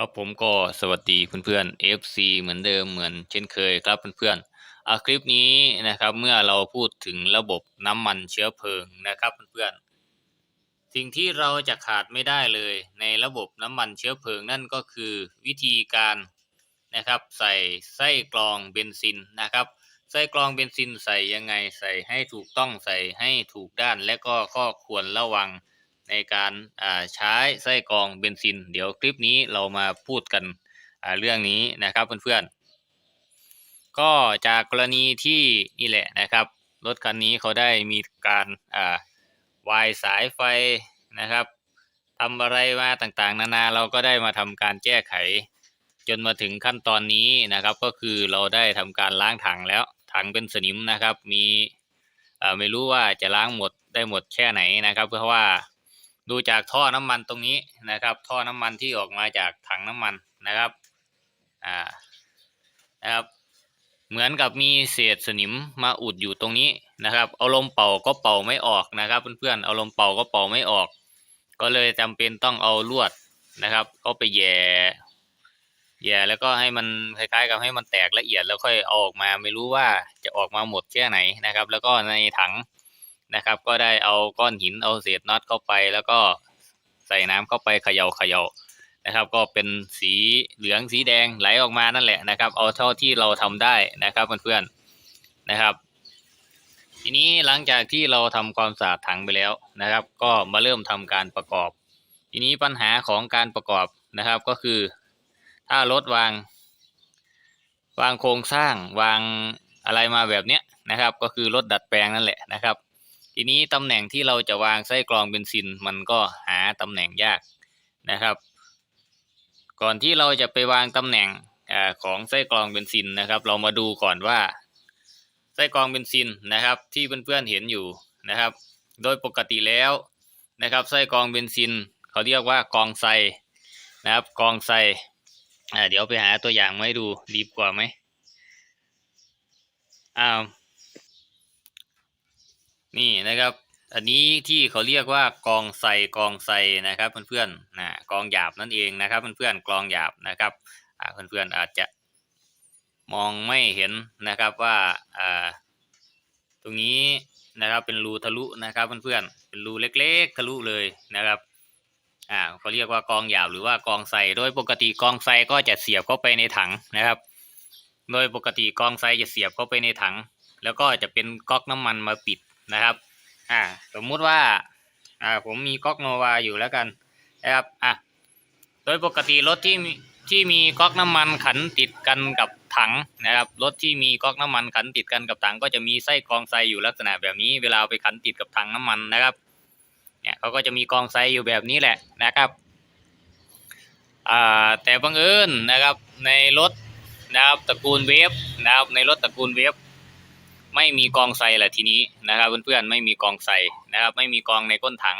ครับผมก็สวัสดีเพื่อนๆ FC เหมือนเดิมเหมือนเช่นเคยครับเพื่อนๆอะคลิปนี้นะครับเมื่อเราพูดถึงระบบน้ำมันเชื้อเพลิงนะครับเพื่อนๆสิ่งที่เราจะขาดไม่ได้เลย ในระบบน้ำมันเชื้อเพลิงนั่นก็คือวิธีการนะครับใส่ไส้กรองเบนซินนะครับไส้กรองเบนซินใส่ยังไงใส่ให้ถูกต้องใส่ให้ถูกด้านและก็ข้อควรระวัง ในการใช้ไส้กรองเบนซิน เดี๋ยวคลิปนี้เรามาพูดกันเรื่องนี้นะครับเพื่อนๆ ก็จากกรณีที่นี่แหละนะครับ รถคันนี้เขาได้มีการวายสายไฟนะครับทำอะไรมาต่างๆ นานาเราก็ได้มาทำการแก้ไข จนมาถึงขั้นตอนนี้นะครับ ก็คือเราได้ทำการล้างถังแล้วถังเป็นสนิมนะครับ มีไม่รู้ว่าจะล้างหมดได้หมดแค่ไหนนะครับ เพราะว่า ดูจากท่อน้ำมันตรงนี้นะครับ ท่อน้ำมันที่ออกมาจากถังน้ำมันนะครับอ่านะครับ เหมือนกับมีเศษสนิมมาอุดอยู่ตรงนี้นะครับเอาลมเป่าก็เป่าไม่ออกนะครับ เพื่อนๆเอาลมเป่าก็เป่าไม่ออก ก็เลยจำเป็นต้องเอาลวดนะครับเอาไปแย่แย่แล้วก็ให้มันคล้ายๆกับให้มันแตกละเอียดแล้วค่อยเอาออกมา ไม่รู้ว่าจะออกมาหมดแค่ไหนนะครับ แล้วก็ในถัง นะครับ ก็ได้เอาก้อนหินเอาเศษน็อตเข้าไป แล้วก็ใส่น้ำเข้าไปเขย่าเขย่านะครับ ก็เป็นสีเหลืองสีแดงไหลออกมานั่นแหละนะครับ เอาเท่าที่เราทำได้นะครับเพื่อนๆนะครับ ทีนี้หลังจากที่เราทำความสะอาดถังไปแล้วนะครับ ก็มาเริ่มทำการประกอบ ทีนี้ปัญหาของการประกอบนะครับก็คือ ถ้ารถวาง วางโครงสร้างวางอะไรมาแบบเนี้ยนะครับ ก็คือรถดัดแปลงนั่นแหละนะครับ ทีนี้ตำแหน่งที่เราจะวางไส้กรองเบนซินมันก็หาตำแหน่งยากนะครับ ก่อนที่เราจะไปวางตำแหน่งอของไส้กรองเบนซินนะครับ เรามาดูก่อนว่าไส้กรองเบนซินนะครับ ที่เพื่อนๆเห็นอยู่นะครับ โดยปกติแล้วนะครับไส้กรองเบนซินเขาเรียกว่ากองไซนะครับกองไซเดี๋ยวไปหาตัวอย่างมาให้ดูดีกว่าไหมอ้าว นี่นะครับ อันนี้ที่เขาเรียกว่ากองไซกองไซนะครับเพื่อนๆนะกองหยาบนั่นเองนะครับเพื่อนๆกองหยาบนะครับอ่าเพื่อนๆอาจจะมองไม่เห็นนะครับว่าตรงนี้นะครับเป็นรูทะลุนะครับเพื่อนๆเป็นรูเล็ก ๆ ทะลุเลยนะครับอ่าเขาเรียกว่ากองหยาบหรือว่ากองไซโดยปกติกองไซก็จะเสียบเข้าไปในถังนะครับ โดยปกติกองไซจะเสียบเข้าไปในถัง แล้วก็จะเป็นก๊อกน้ำมันมาปิด นะครับ อ่า สมมุติว่า อ่า ผมมีก๊อกโนวาอยู่แล้วกันนะครับ อะ โดยปกติรถที่มีที่มีก๊อกน้ำมันขันติดกันกับถังนะครับ รถที่มีก๊อกน้ำมันขันติดกันกับถัง ก็จะมีไส้กองไซอยู่ลักษณะแบบนี้ เวลาไปขันติดกับถังน้ำมันนะครับ เนี่ยเขาก็จะมีกองไซอยู่แบบนี้แหละนะครับอ่าแต่บังเอิญนะครับในรถนะครับตระกูลเวฟนะครับในรถตระกูลเวฟ ไม่มีกองไซแหละทีนี้นะครับเพื่อนๆไม่มีกองไซนะครับ ไม่มีกองในก้นถัง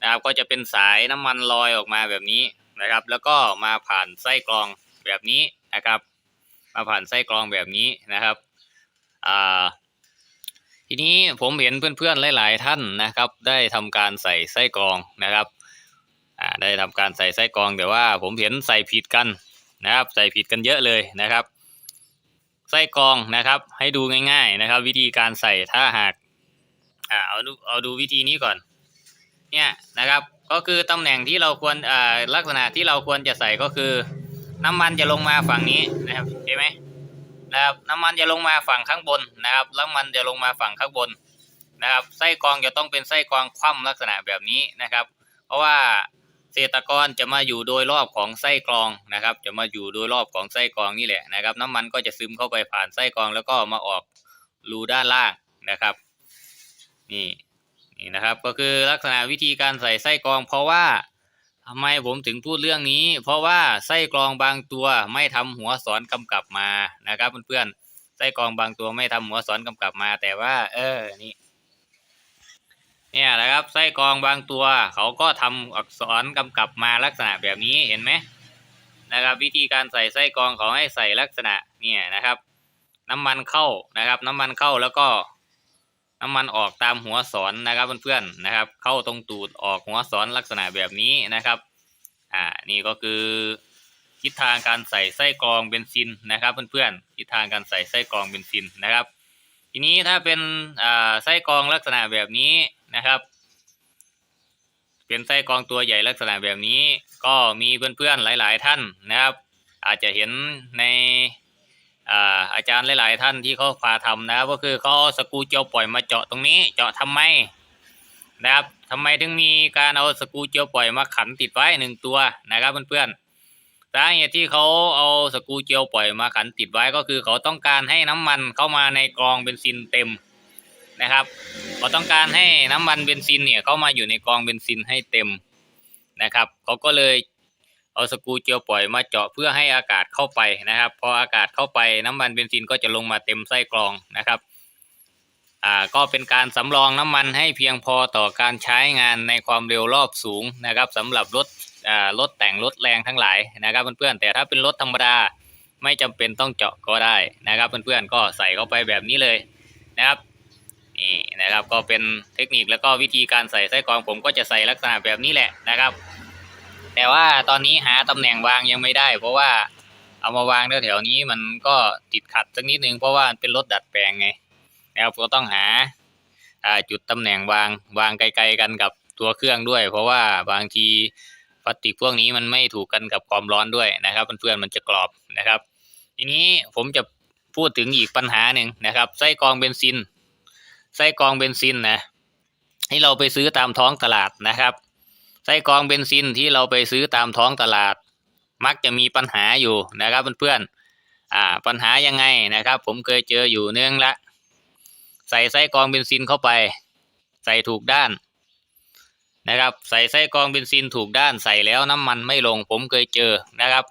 นะครับ ก็จะเป็นสายน้ำมันลอยออกมาแบบนี้นะครับ แล้วก็มาผ่านไส้กรองแบบนี้นะครับ มาผ่านไส้กรองแบบนี้นะครับอ่าทีนี้ผมเห็นเพื่อนๆหลาย ๆ ท่านนะครับ ได้ทำการใส่ไส้กรองนะครับอ่าได้ทำการใส่ไส้กรองแต่ว่าผมเห็นใส่ผิดกันนะครับ ใส่ผิดกันเยอะเลยนะครับ ไส้กรองนะครับ ให้ดูง่ายๆนะครับ วิธีการใส่ถ้าหากอ่าเอาดูเอาดูวิธีนี้ก่อน เนี่ยนะครับ ก็คือตำแหน่งที่เราควรอ่าลักษณะที่เราควรจะใส่ก็คือ น้ำมันจะลงมาฝั่งนี้นะครับเห็นไหมนะครับน้ำมันจะลงมาฝั่งข้างบนนะครับแล้วมันจะลงมาฝั่งข้างบนนะครับ ไส้กรองจะต้องเป็นไส้กรองคว่ำลักษณะแบบนี้นะครับ เพราะว่า เศษตรกรจะมาอยู่โดยรอบของไส้กรองนะครับ จะมาอยู่โดยรอบของไส้กรองนี่แหละนะครับ น้ำมันก็จะซึมเข้าไปผ่านไส้กรองแล้วก็มาออกรูด้านล่างนะครับ นี่นี่นะครับก็คือลักษณะวิธีการใส่ไส้กรอง เพราะว่าทำไมผมถึงพูดเรื่องนี้ เพราะว่าไส้กรองบางตัวไม่ทำหัวสอนกำกับมานะครับเพื่อนๆไส้กรองบางตัวไม่ทำหัวสอนกำกับมา แต่ว่า เออนี่ เนี่ยนะครับไส้กรองบางตัว เขาก็ทำอักษรกำกับมาลักษณะแบบนี้เห็นไหมนะครับ วิธีการใส่ไส้กรองเขาให้ใส่ลักษณะเนี่ยนะครับ น้ำมันเข้านะครับ น้ำมันเข้าแล้วก็ น้ำมันออกตามหัวสอนนะครับเพื่อนๆนะครับ เข้าตรงตูดออกหัวสอนลักษณะแบบนี้นะครับอ่านี่ก็คือทิศทางการใส่ไส้กรองเบนซินนะครับ เพื่อนๆทิศทางการใส่ไส้กรองเบนซินนะครับ ทีนี้ถ้าเป็นไส้กรองลักษณะแบบนี้ นะครับ เป็นไส้กรองตัวใหญ่ลักษณะแบบนี้ ก็มีเพื่อนๆหลาย ๆ ท่านนะครับ อาจจะเห็นในอาอาจารย์หลาย ๆ ท่านที่เขาพาทำนะครับก็คือเขาสกูเจียวปล่อยมาเจาะตรงนี้ เจาะทำไมนะครับทำไมถึงมีการเอาสกูเจียวปล่อยมาขันติดไว้หนึ่งตัวนะครับเพื่อนๆสาเหตุที่เขาเอาสกูเจียวปล่อยมาขันติดไว้ก็คือเขาต้องการให้น้ำมันเข้ามาในกรองเบนซินเต็ม นะครับเขาต้องการให้น้ำมันเบนซินเนี่ยเข้ามาอยู่ในกรองเบนซินให้เต็มนะครับเขาก็เลยเอาสกูเจียวปล่อยมาเจาะเพื่อให้อากาศเข้าไปนะครับ พออากาศเข้าไปน้ำมันเบนซินก็จะลงมาเต็มไส้กรองนะครับอ่าก็เป็นการสำรองน้ำมันให้เพียงพอต่อการใช้งานในความเร็วรอบสูงนะครับสำหรับรถอ่ารถแต่งรถแรงทั้งหลายนะครับเพื่อนๆแต่ถ้าเป็นรถธรรมดาไม่จำเป็นต้องเจาะก็ได้นะครับเพื่อนๆก็ใส่เข้าไปแบบนี้เลยนะครับ นี่นะครับก็เป็นเทคนิคแล้วก็วิธีการใส่ไส้กรองผมก็จะใส่ลักษณะแบบนี้แหละนะครับ แต่ว่าตอนนี้หาตำแหน่งวางยังไม่ได้ เพราะว่าเอามาวางแถวๆนี้มันก็ติดขัดสักนิดนึงเพราะว่าเป็นรถดัดแปลงไงนะครับก็ต้องหาอ่าจุดตำแหน่งวางวางไกลๆกันกับตัวเครื่องด้วย เพราะว่าบางทีพลาสติกพวกนี้มันไม่ถูกกันกับความร้อนด้วยนะครับเพื่อนๆมันจะกรอบนะครับ ทีนี้ผมจะพูดถึงอีกปัญหาหนึ่งนะครับไส้กรองเบนซิน ไส้กรองเบนซินนะให้เราไปซื้อตามท้องตลาดนะครับ ไส้กรองเบนซินที่เราไปซื้อตามท้องตลาด มักจะมีปัญหาอยู่นะครับเพื่อนๆอ่าปัญหายังไงนะครับ ผมเคยเจออยู่เนื่องละ ใส่ไส้กรองเบนซินเข้าไป ใส่ถูกด้านนะครับ ใส่ไส้กรองเบนซินถูกด้านใส่แล้วน้ำมันไม่ลงผมเคยเจอนะครับ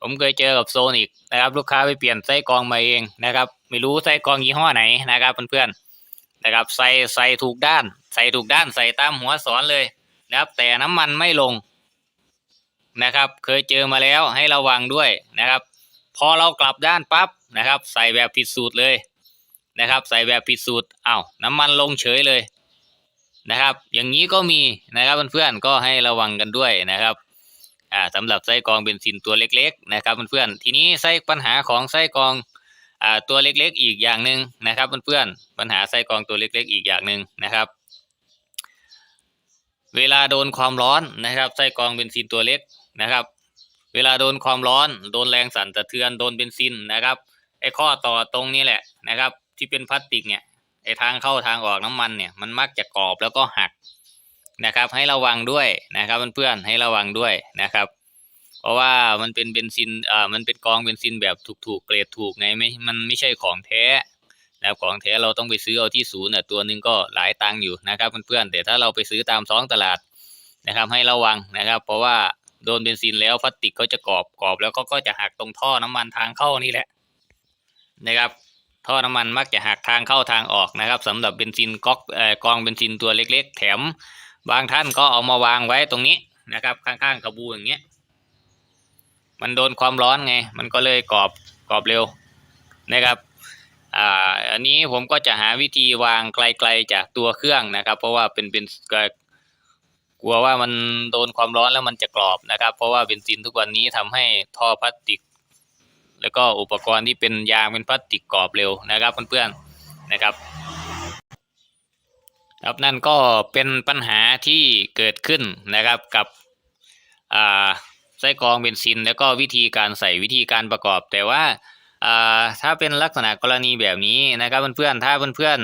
ผมเคยเจอกับโซนิกนะครับ ลูกค้าไปเปลี่ยนไส้กรองมาเองนะครับ ไม่รู้ไส้กรองยี่ห้อไหนนะครับเพื่อนๆนะครับใส่ใส่ถูกด้าน ใส่ถูกด้านใส่ตามหัวสอนเลยนะครับ แต่น้ำมันไม่ลงนะครับ เคยเจอมาแล้วให้ระวังด้วยนะครับ พอเรากลับด้านปั๊บนะครับ ใส่แบบผิดสูตรเลยนะครับ ใส่แบบผิดสูตรอ้าวน้ำมันลงเฉยเลยนะครับ อย่างนี้ก็มีนะครับเพื่อนๆก็ให้ระวังกันด้วยนะครับ อ่าสำหรับไส้กรองเบนซินตัวเล็กๆนะครับเพื่อนๆทีนี้ไส้ปัญหาของไส้กรองอ่าตัวเล็กๆ อีกอย่างหนึ่งนะครับเพื่อนๆปัญหาไส้กรองตัวเล็กๆ อีกอย่างหนึ่งนะครับ เวลาโดนความร้อนนะครับไส้กรองเบนซินตัวเล็กนะครับ เวลาโดนความร้อนโดนแรงสั่นสะเทือนโดนเบนซินนะครับไอ้ข้อต่อตรงนี้แหละนะครับ ที่เป็นพลาสติกเนี่ยไอ้ทางเข้าทางออกน้ำมันเนี่ยมันมักจะกรอบแล้วก็หัก นะครับ ให้ระวังด้วยนะครับเพื่อนๆให้ระวังด้วยนะครับ เพราะว่ามันเป็นเบนซินอ่ามันเป็นกองเบนซินแบบถูกๆเกรดถูกไงไม่มันไม่ใช่ของแท้แล้วของแท้เราต้องไปซื้อเอาที่ศูนย์น่ะตัวหนึงก็หลายตังค์อยู่นะครับเพื่อนๆแต่ถ้าเราไปซื้อตามท้องตลาดนะครับ ให้ระวังนะครับ เพราะว่าโดนเบนซินแล้วพลาสติกเขาจะกรอบกรอบแล้วก็ก็จะหักตรงท่อน้ำมันทางเข้านี่แหละนะครับท่อน้ำมันมักจะหักทางเข้าทางออกนะครับสำหรับเบนซินก๊อกเอ่อกองเบนซินตัวเล็ก ๆ แถม บางท่านก็เอามาวางไว้ตรงนี้นะครับ ข้างๆกระบูอย่างเงี้ย มันโดนความร้อนไง มันก็เลยกรอบกรอบเร็วนะครับอ่าอันนี้ผมก็จะหาวิธีวางไกลๆจากตัวเครื่องนะครับ เพราะว่าเป็นเป็นกลัวว่ามันโดนความร้อนแล้วมันจะกรอบนะครับ เพราะว่าเบนซินทุกวันนี้ทำให้ท่อพลาสติก แล้วก็อุปกรณ์ที่เป็นยางเป็นพลาสติกกรอบเร็วนะครับเพื่อนๆนะครับ ครับนั่นก็เป็นปัญหาที่เกิดขึ้นนะครับกับไส้กรองเบนซิน แล้วก็วิธีการใส่วิธีการประกอบ แต่ว่าถ้าเป็นลักษณะกรณีแบบนี้นะครับเพื่อนๆถ้าเพื่อน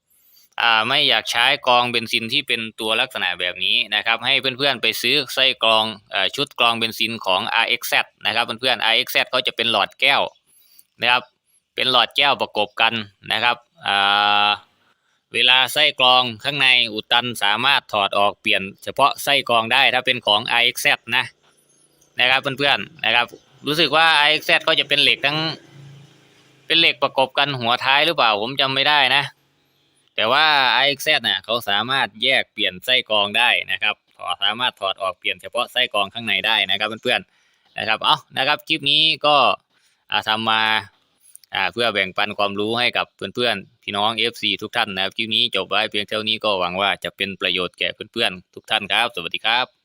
ๆไม่อยากใช้กรองเบนซินที่เป็นตัวลักษณะแบบนี้นะครับ ให้เพื่อนๆไปซื้อไส้กรองอชุดกรองเบนซินของ RXZ นะครับเพื่อนๆ RXZ เขาจะเป็นหลอดแก้วนะครับ เป็นหลอดแก้วประกบกันนะครับอ่า เวลาไส้กรองข้างในอุดตันสามารถถอดออกเปลี่ยน เฉพาะไส้กรองได้ถ้าเป็นของ iXZ นะนะครับเพื่อนๆนะครับ รู้สึกว่า iXZ ก็จะเป็นเหล็กทั้ง เป็นเหล็กประกบกันหัวท้ายหรือเปล่าผมจำไม่ได้นะ แต่ว่า iXZ น่ะเขาสามารถแยกเปลี่ยนไส้กรองได้นะครับถอดสามารถถอดออกเปลี่ยนเฉพาะไส้กรองข้างในได้นะครับเพื่อนๆนะครับเอานะครับคลิปนี้ก็อ่าทำมาเพื่อแบ่งปันความรู้ให้กับเพื่อนๆ พี่น้อง FC ทุกท่านนะครับคลิปนี้จบไว้เพียงเท่านี้ก็หวังว่าจะเป็นประโยชน์แก่เพื่อนๆทุกท่านครับ สวัสดีครับ